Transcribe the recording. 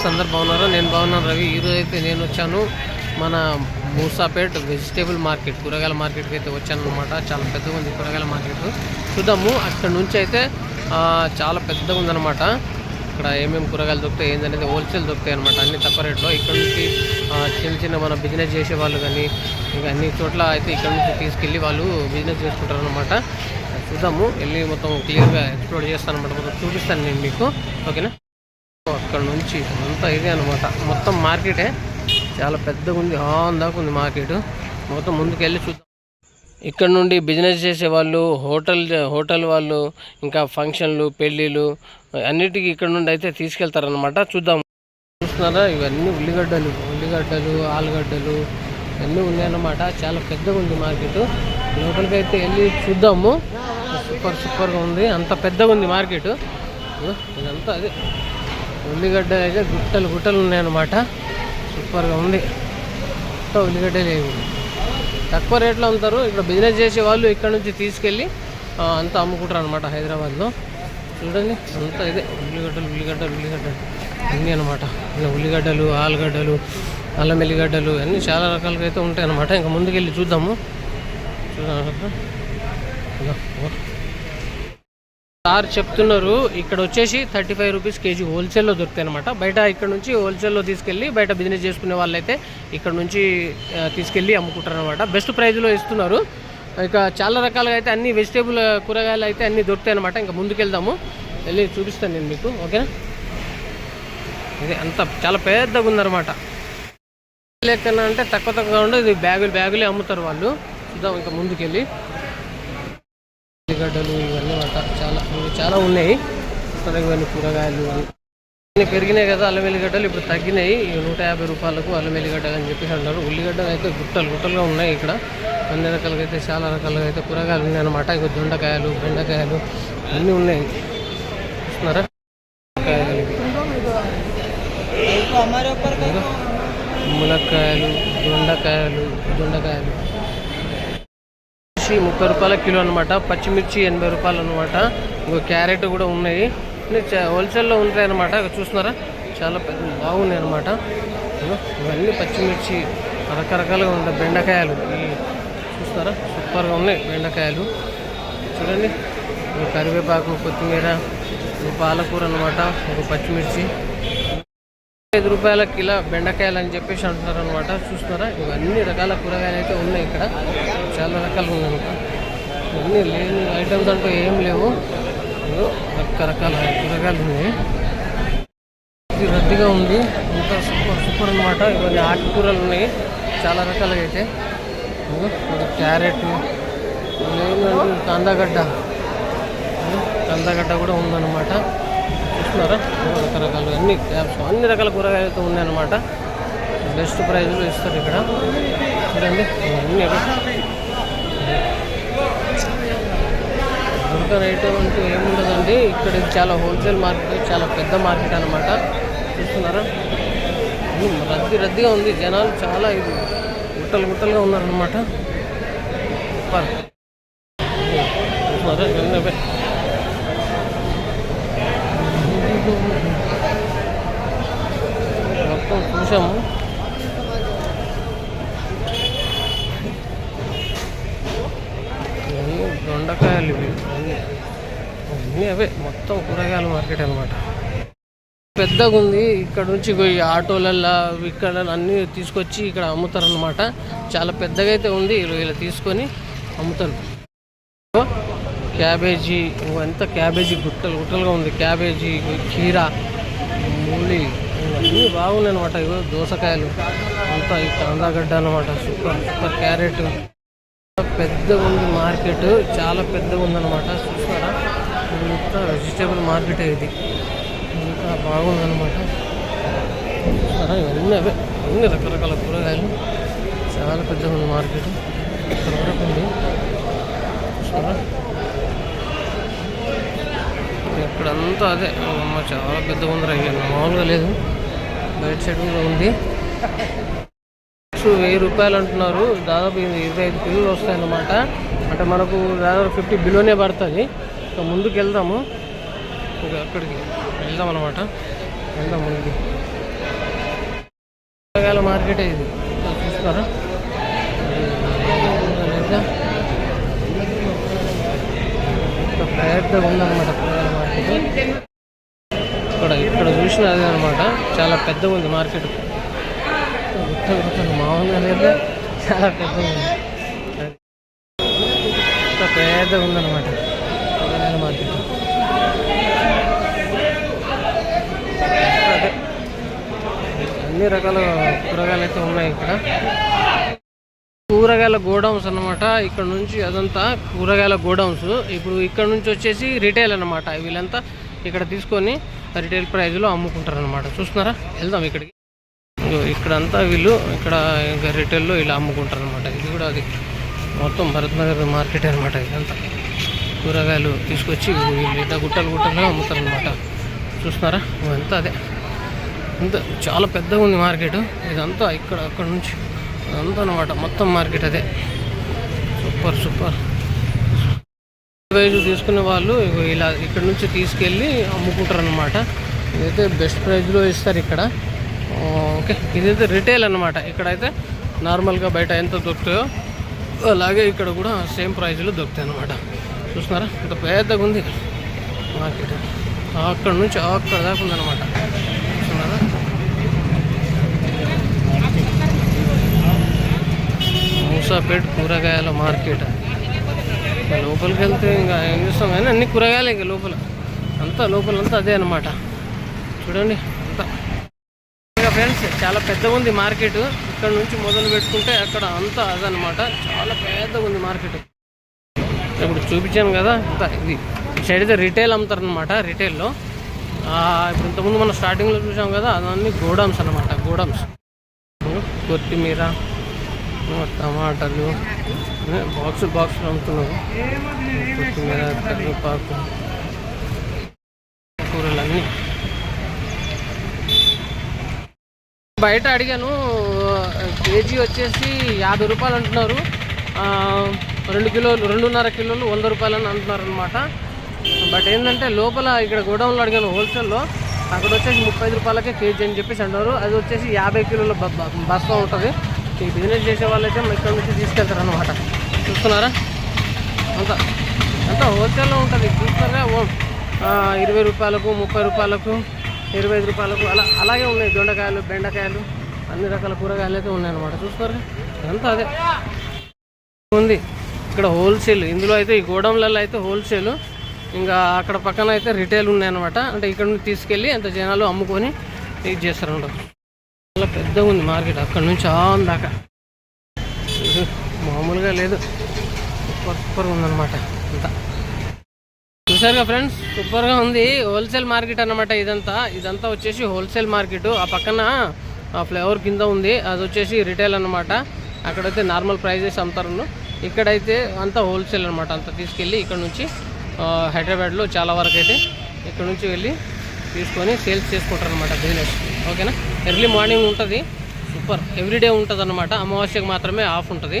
Friends అందరు బాగున్నారా నేను బాగున్నాను రవి. ఈరోజు అయితే నేను వచ్చాను మన మూసాపేట్ వెజిటేబుల్ మార్కెట్ కూరగాయల మార్కెట్కి అయితే వచ్చాను అనమాట చాలా పెద్దగా ఉంది కూరగాయల మార్కెట్ చూద్దాము. అక్కడ నుంచి అయితే చాలా పెద్దగా ఉందన్నమాట ఇక్కడ ఏమేమి కూరగాయలు దొరుకుతాయి ఏందనేది హోల్సేల్ దొరుకుతాయి అనమాట అన్ని తక్కువ రేట్లో. ఇక్కడ నుంచి చిన్న చిన్న మన బిజినెస్ చేసే వాళ్ళు కానీ ఇంకా అన్ని చోట్ల అయితే ఇక్కడ నుంచి తీసుకెళ్ళి వాళ్ళు బిజినెస్ చేసుకుంటారు అనమాట చూద్దాము. వెళ్ళి మొత్తం క్లియర్గా ఎక్స్ప్లోర్ చేస్తాను అనమాట మొత్తం చూపిస్తాను నేను మీకు. ఓకేనా? ఇక్కడ నుంచి అంతా ఇదే అనమాట మొత్తం మార్కెటే. చాలా పెద్దగా ఉంది ఆన్ దాకా ఉంది మార్కెట్. మొత్తం ముందుకు వెళ్ళి చూద్దాం. ఇక్కడ నుండి బిజినెస్ చేసే వాళ్ళు హోటల్ హోటల్ వాళ్ళు ఇంకా ఫంక్షన్లు పెళ్ళిళ్ళు అన్నిటికీ ఇక్కడ నుండి అయితే తీసుకెళ్తారనమాట చూద్దాం. చూస్తున్నారా? ఇవన్నీ ఉల్లిగడ్డలు ఉల్లిగడ్డలు ఆలుగడ్డలు అన్నీ ఉన్నాయన్నమాట. చాలా పెద్దగా ఉంది మార్కెట్. లోపలికి అయితే వెళ్ళి చూద్దాము. సూపర్ సూపర్గా ఉంది. అంత పెద్దగా ఉంది మార్కెట్ ఇదంతా అదే. ఉల్లిగడ్డ అయితే గుట్టలు గుట్టలు ఉన్నాయన్నమాట. సూపర్గా ఉంది. మొత్తం ఉల్లిగడ్డలు ఏమి తక్కువ రేట్లో అమ్ముతారు. ఇక్కడ బిజినెస్ చేసే వాళ్ళు ఇక్కడ నుంచి తీసుకెళ్ళి అంతా అమ్ముకుంటారు అనమాట హైదరాబాద్లో. చూడండి అంతా ఇదే. ఉల్లిగడ్డలు ఉల్లిగడ్డలు ఉల్లిగడ్డలు. అన్నీ అనమాట ఉల్లిగడ్డలు ఆలుగడ్డలు అల్లం ఎల్లిగడ్డలు అన్నీ చాలా రకాలుగా అయితే ఉంటాయి అనమాట ఇంకా ముందుకెళ్ళి చూద్దాము. చూద్దాం ఓకే సార్ చెప్తున్నారు ఇక్కడ వచ్చేసి థర్టీ ఫైవ్ రూపీస్ కేజీ హోల్సేల్లో దొరుకుతాయి అనమాట బయట ఇక్కడ నుంచి హోల్సేల్లో తీసుకెళ్ళి బయట బిజినెస్ చేసుకునే వాళ్ళైతే ఇక్కడ నుంచి తీసుకెళ్ళి అమ్ముకుంటారు అనమాట బెస్ట్ ప్రైజ్లో ఇస్తున్నారు. ఇక చాలా రకాలుగా అయితే అన్ని వెజిటేబుల్ కూరగాయలు అయితే అన్ని దొరుకుతాయి అనమాట ఇంకా ముందుకెళ్దాము. వెళ్ళి చూపిస్తాను నేను మీకు ఓకేనా? ఇది అంత చాలా పెద్దగా ఉందన్నమాట. లెక్కన అంటే తక్కువ తక్కువగా ఉండదు ఇది బ్యాగులు బ్యాగులే అమ్ముతారు వాళ్ళు. చూద్దాం ఇంకా ముందుకెళ్ళి. ఉల్లిగడ్డలు ఇవన్నీ చాలా చాలా ఉన్నాయి. ఇక్కడ ఇవన్నీ కూరగాయలు అన్నీ పెరిగినాయి కదా అల్లం ఎల్లిగడ్డలు ఇప్పుడు తగ్గినాయి. నూట యాభై రూపాయలకు అల్లం ఎల్లిగడ్డలు అని చెప్పేసి అంటారు. ఉల్లిగడ్డలు అయితే గుట్టలు గుట్టలుగా ఉన్నాయి ఇక్కడ. అన్ని రకాలుగా అయితే చాలా రకాలుగా అయితే కూరగాయలు ఉన్నాయి అనమాట ఇక దొండకాయలు బెండకాయలు అన్నీ ఉన్నాయి. చూస్తున్నారా? కాయలు ములక్కాయలు దొండకాయలు దొండకాయలు. మిర్చి ముప్పై రూపాయల కిలో అనమాట పచ్చిమిర్చి ఎనభై రూపాయలు అనమాట ఇంకో క్యారెట్ కూడా ఉన్నాయి. హోల్సేల్లో ఉంటాయి అనమాట చూస్తున్నారా? చాలా పెద్ద బాగున్నాయి అనమాట ఇవన్నీ పచ్చిమిర్చి రకరకాలుగా ఉంటాయి బెండకాయలు. చూస్తారా సూపర్గా ఉన్నాయి బెండకాయలు. చూడండి. కరివేపాకు కొత్తిమీర ఒక పాలకూర అనమాట ఒక పచ్చిమిర్చి. ఐదు రూపాయల కిలో బెండకాయలు అని చెప్పేసి అంటున్నారు అనమాట చూస్తున్నారా? ఇవన్నీ రకాల కూరగాయలు అయితే ఉన్నాయి ఇక్కడ. చాలా రకాలు ఉన్నాయి ఇవన్నీ లేని ఐటమ్స్ అంటూ ఏం లేవు. రకరకాల కూరగాయలు ఉన్నాయి. ఇది రద్దీగా ఉంది. ఇంకా సూపర్ సూపర్ అనమాట ఇవన్నీ ఆకుకూరలు ఉన్నాయి. చాలా రకాలుగా అయితే. క్యారెట్. లేదంటే కందగడ్డ. కందగడ్డ కూడా ఉందన్నమాట. చూస్తున్నారా? రకరకాలు అన్ని క్యాబ్స్ అన్ని రకాల కూరగాయలతో ఉన్నాయన్నమాట. బెస్ట్ ప్రైజ్లో ఇస్తారు ఇక్కడ. చూడండి అన్ని దొరకని ఐటమ్ అంటూ ఏముండదండి ఇక్కడ చాలా హోల్సేల్ మార్కెట్ చాలా పెద్ద మార్కెట్ అనమాట చూస్తున్నారా? రద్దీ రద్దీగా ఉంది. జనాలు చాలా ఇది గుట్టలు గుట్టలుగా ఉన్నారనమాట సూపర్. చూస్తున్నారా? మొత్తం చూసాము దొండకాయలు ఇవి. అన్నీ. అవే. మొత్తం కూరగాయల మార్కెట్ అనమాట పెద్దగా ఉంది ఇక్కడ నుంచి పోయి ఆటోలల్లో ఇక్కడ అన్నీ తీసుకొచ్చి ఇక్కడ అమ్ముతారు అనమాట చాలా పెద్దగా అయితే ఉంది. ఇలా తీసుకొని అమ్ముతారు. క్యాబేజీ ఇవంతా క్యాబేజీ గుట్టలు గుట్టలుగా ఉంది. క్యాబేజీ కీరా మూలి ఇవన్నీ బాగున్నాయి అనమాట ఇవి దోసకాయలు అంతా ఈ కాందాగడ్డ అనమాట సూపర్ సూపర్ క్యారెట్. పెద్దగా ఉంది మార్కెట్ చాలా పెద్దగా ఉందన్నమాట చూస్తారా? ఇంత వెజిటేబుల్ మార్కెట్ ఇది. ఇంకా బాగుందన్నమాట చూస్తారా? ఇవన్నీ అవే అన్ని రకరకాల కూరగాయలు. చాలా పెద్దగా ఉంది మార్కెట్. ఇక్కడ వరకు ఉంది. చూస్తారా? ఇక్కడంతా అదే. అమ్మ చాలా పెద్దగా ఉంది రండి మామూలుగా లేదు. బయట సైడ్ కూడా ఉంది. వెయ్యి రూపాయలు అంటున్నారు. దాదాపు ఇరవై ఐదు కిలోలు వస్తాయన్నమాట. అంటే మనకు దాదాపు ఫిఫ్టీ బిలోనే పడుతుంది. ఇంకా ముందుకు వెళ్దాము. ఇంకా అక్కడికి వెళ్దాం అనమాట వెళ్దాం ముందుకి. మార్కెట్ ఇది. చూస్తారా? లేదా పెద్దగా ఉందన్నమాట కూరగాయల మార్కెట్ ఇక్కడ ఇక్కడ చూసిన అదే అనమాట చాలా పెద్దగా ఉంది మార్కెట్ మామూలుగా లేదా చాలా పెద్దగా ఉంది ఇంత పెద్దగా ఉందన్నమాట కూరగాయల మార్కెట్. అదే. అన్ని రకాల కూరగాయలు అయితే ఉన్నాయి ఇక్కడ. కూరగాయల గోడౌన్స్ అన్నమాట. ఇక్కడ నుంచి అదంతా కూరగాయల గోడౌన్స్. ఇప్పుడు ఇక్కడ నుంచి వచ్చేసి రిటైల్ అన్నమాట. వీళ్ళంతా ఇక్కడ తీసుకొని రిటైల్ ప్రైజ్లో అమ్ముకుంటారు అనమాట చూస్తున్నారా? వెళ్దాం ఇక్కడికి. ఇక్కడంతా వీళ్ళు ఇక్కడ ఇంకా రిటైల్లో ఇలా అమ్ముకుంటారు అనమాట ఇది కూడా అది మొత్తం భరత్ నగర్ మార్కెట్ అనమాట ఇదంతా. కూరగాయలు తీసుకొచ్చి వీళ్ళు గుట్టలు గుట్టలు గుట్టలుగా అమ్ముతారు అనమాట చూస్తున్నారా? ఇవంతా అదే. ఇంత చాలా పెద్దగా ఉంది మార్కెట్. ఇదంతా ఇక్కడ అక్కడ నుంచి అదంతా అనమాట మొత్తం మార్కెట్ అదే. Super super. వైజ్ తీసుకునే వాళ్ళు ఇలా ఇక్కడ నుంచి తీసుకెళ్ళి అమ్ముకుంటారు అనమాట ఇదైతే బెస్ట్ ప్రైజ్లో ఇస్తారు ఇక్కడ. ఓకే ఇదైతే రిటైల్ అనమాట ఇక్కడైతే నార్మల్గా బయట ఎంత దొరుకుతాయో అలాగే ఇక్కడ కూడా సేమ్ ప్రైజ్లో దొరుకుతాయి అనమాట చూస్తున్నారా? ఇంత పెద్దగా ఉంది మార్కెట్ అక్కడ నుంచి అక్కడ దాకా ఉందన్నమాట. చూస్తున్నారా? మూసాపేట్ కూరగాయల మార్కెట్. లోపలికి వెళ్తే ఇంకా ఏం చూస్తాం కానీ అన్ని కూరగాయలు ఇంకా లోపల. అంతా లోపలంతా అదే అనమాట చూడండి అంతా. ఇంకా ఫ్రెండ్స్ చాలా పెద్దగా ఉంది మార్కెట్. ఇక్కడ నుంచి మొదలు పెట్టుకుంటే అక్కడ అంతా అదనమాట చాలా పెద్దగా ఉంది మార్కెట్. ఇప్పుడు చూపించాను కదా అంతా ఇది. సైడ్ అయితే రిటైల్ అమ్ముతారనమాట రిటైల్లో ఇప్పుడు ఇంతకుముందు మనం స్టార్టింగ్లో చూసాం కదా అదన్నీ గోడౌన్స్ అనమాట గోడౌన్స్. కొత్తిమీర టమాటాలు. బాక్స్ బాక్స్ అమ్ముతున్నారు కొత్తిమీర కరివేపాకు కూరలన్నీ. బయట అడిగాను కేజీ వచ్చేసి యాభై రూపాయలు అంటున్నారు. రెండు కిలోలు రెండున్నర కిలోలు వంద రూపాయలు అని అంటున్నారు అనమాట బట్ ఏంటంటే లోపల ఇక్కడ గోడౌన్లో అడిగాను హోల్సేల్లో. అక్కడ వచ్చేసి ముప్పై ఐదు రూపాయలకే కేజీ అని చెప్పేసి అంటారు అది వచ్చేసి యాభై కిలోల బస్తా ఉంటుంది. ఈ బిజినెస్ చేసే వాళ్ళైతే ఇక్కడ నుంచి తీసుకెళ్తారు అనమాట చూస్తున్నారా? అంతా అంతా హోల్సేల్లో ఉంటుంది. చూస్తారా ఓ ఇరవై రూపాయలకు ముప్పై రూపాయలకు ఇరవై ఐదు రూపాయలకు అలా అలాగే ఉన్నాయి. దొండకాయలు బెండకాయలు అన్ని రకాల కూరగాయలు అయితే ఉన్నాయి అనమాట అంతా అదే ఉంది. ఇక్కడ హోల్సేల్ ఇందులో అయితే ఈ గోడౌన్లలో అయితే హోల్సేల్ ఇంకా అక్కడ పక్కన అయితే రిటైల్ ఉన్నాయన్నమాట అంటే ఇక్కడ నుంచి తీసుకెళ్ళి అంత జనాలు అమ్ముకొని ఇది చేస్తారన్నమాట చాలా పెద్దగా ఉంది మార్కెట్ అక్కడ నుంచి ఆన్ దాకా. మామూలుగా లేదు. సూపర్ సూపర్గా ఉందన్నమాట అంతా. చూసారుగా ఫ్రెండ్స్? సూపర్గా ఉంది. హోల్సేల్ మార్కెట్ అన్నమాట ఇదంతా. ఇదంతా వచ్చేసి హోల్సేల్ మార్కెట్. ఆ పక్కన ఆ ఫ్లేవర్ కింద ఉంది. అది వచ్చేసి రిటైల్ అనమాట అక్కడైతే నార్మల్ ప్రైజెస్ అమ్ముతారు ఇక్కడైతే అంతా హోల్సేల్ అనమాట అంతా తీసుకెళ్ళి ఇక్కడ నుంచి హైదరాబాద్లో చాలా వరకు అయితే ఇక్కడ నుంచి వెళ్ళి తీసుకొని సేల్స్ చేసుకుంటారు అనమాట బిజినెస్. ఓకేనా? ఎర్లీ మార్నింగ్ ఉంటుంది. సూపర్ ఎవ్రీడే ఉంటుంది అనమాట అమావాస్యకు మాత్రమే ఆఫ్ ఉంటుంది.